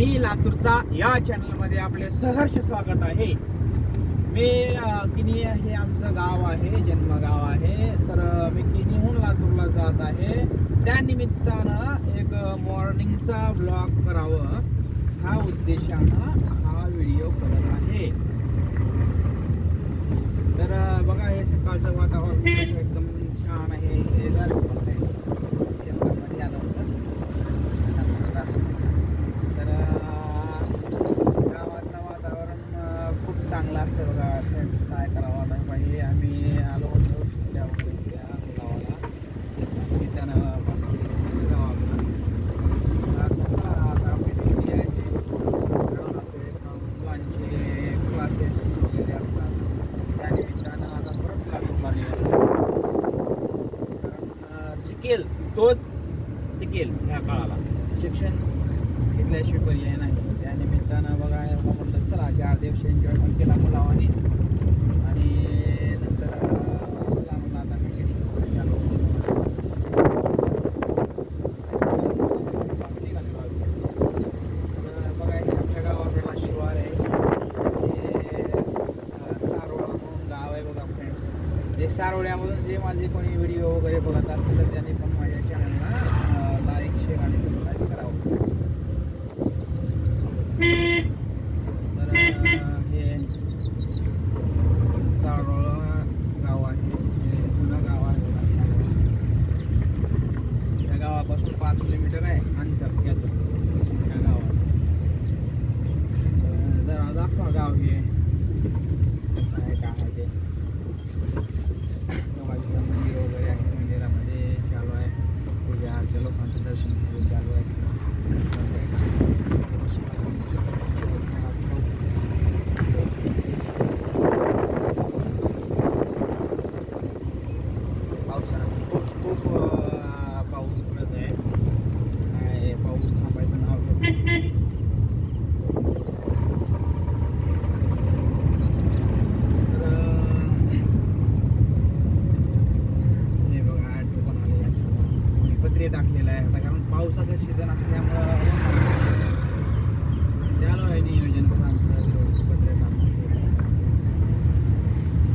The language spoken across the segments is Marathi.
मी लातूरचा या चॅनलमध्ये आपले सहर्ष स्वागत आहे. मी किनी हे आमचं गाव आहे जन्मगाव आहे. तर मी किनीहून लातूरला जात आहे. त्यानिमित्तानं एक मॉर्निंगचा ब्लॉग करावं. हा उद्देशानं हा व्हिडिओ करत आहे. तर बघा हे सकाळचं वातावरण एकदम छान आहे हे जर जंगलमध्ये आलं होतं तर अ, गावातलं वातावरण अ, खूप चांगलं असतं बघा फ्रेंड्स काय करावं नाही पाहिजे आम्ही आलो होतो त्या त्या गावाला. त्यानं आता आहे क्लासेस असतात त्या शिकेल तोच टिकेल ह्या काळाला. शिक्षण घेतल्याशिवाय पर्याय नाही. त्या निमित्तानं बघा मग म्हटलं चला चार दिवस एन्जॉय पण केला मुलावानी. आणि नंतर अं, चला आता मी चालू बघा हे आमच्या गावाकडला शिवार आहे ते अं, सारोळा म्हणून गाव आहे बघा फ्रेंड्स ते सारोळ्यामधून जे माझे कोणी व्हिडिओ वगैरे बघत असतील तर त्यांनी पण माझ्या चॅनलला लाईक शेअर आणि सबस्क्राईब करावं तर अं, हे सारोळा गाव आहे हे जुनं गाव आहे बघा सारोळा या गावापासून पाच किलोमीटर आहे अंतर याचं या गावात. जरा दाखवा गाव हे. कसं आहे काय आहे ते. मंदिर वगैरे आहे मंदिरामध्ये चालू आहे. पूजा अर्चा लोकांचं दर्शन वगैरे चालू आहे पावसाळ्यात खूप खूप अं, पाऊस पडत आहे काय पाऊस थांबायचं नाव घेत नाही. तर अं, हे बघा ॲटो पण आले कोणी पत्रे टाकलेलं आहे आता कारण पावसाचं सीझन असल्यामुळं चालू आहे नियोजन बघा आमचं रोडचं पत्रे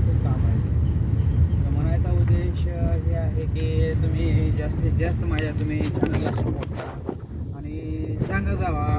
खूप काम आहे. तर म्हणायचा उद्देश हे आहे की तुम्ही जास्तीत जास्त माझ्या तुम्ही चॅनलला सपोर्ट करा. आणि सांगा जावा